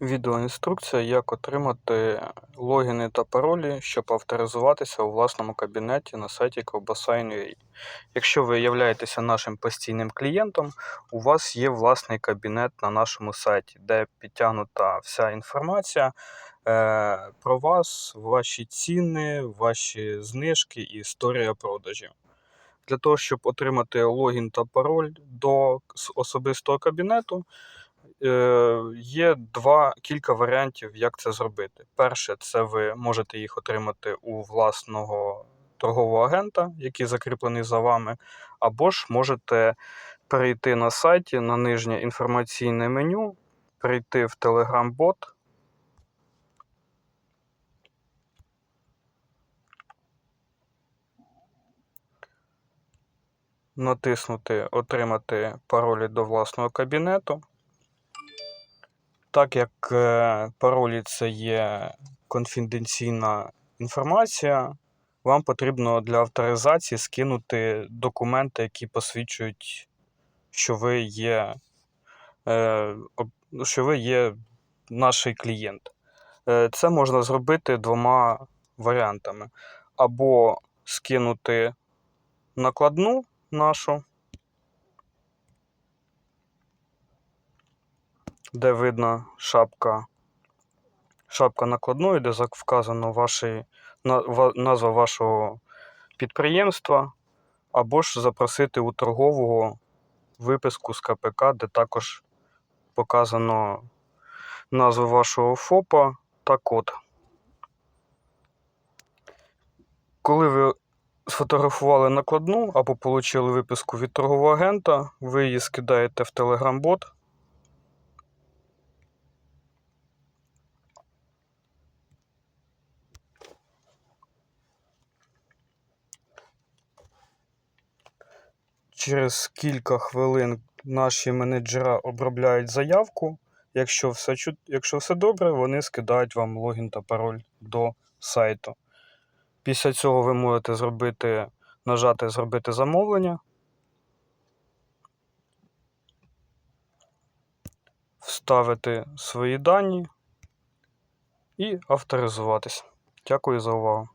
Відеоінструкція, як отримати логіни та паролі, щоб авторизуватися у власному кабінеті на сайті Ковбаса.ua. Якщо ви являєтеся нашим постійним клієнтом, у вас є власний кабінет на нашому сайті, де підтягнута вся інформація е, про вас, ваші ціни, ваші знижки і історія продажів. Для того, щоб отримати логін та пароль до особистого кабінету, Є два кілька варіантів, як це зробити. Перше, це ви можете їх отримати у власного торгового агента, який закріплений за вами, або ж можете перейти на сайті на нижнє інформаційне меню, перейти в Telegram-бот. Натиснути Отримати паролі до власного кабінету. Так як е, паролі це є конфіденційна інформація, вам потрібно для авторизації скинути документи, які посвідчують, що ви є, е, що ви є наш клієнт. Е, Це можна зробити двома варіантами. Або скинути накладну нашу, де видно шапка, шапка накладної, де вказано ваші, назва вашого підприємства, або ж запросити у торгового виписку з КПК, де також показано назву вашого ФОПа та код. Коли ви сфотографували накладну або отримали виписку від торгового агента, ви її скидаєте в Telegram-бот. Через кілька хвилин наші менеджера обробляють заявку. Якщо все, якщо все добре, вони скидають вам логін та пароль до сайту. Після цього ви можете зробити, нажати Зробити замовлення, вставити свої дані і авторизуватись. Дякую за увагу.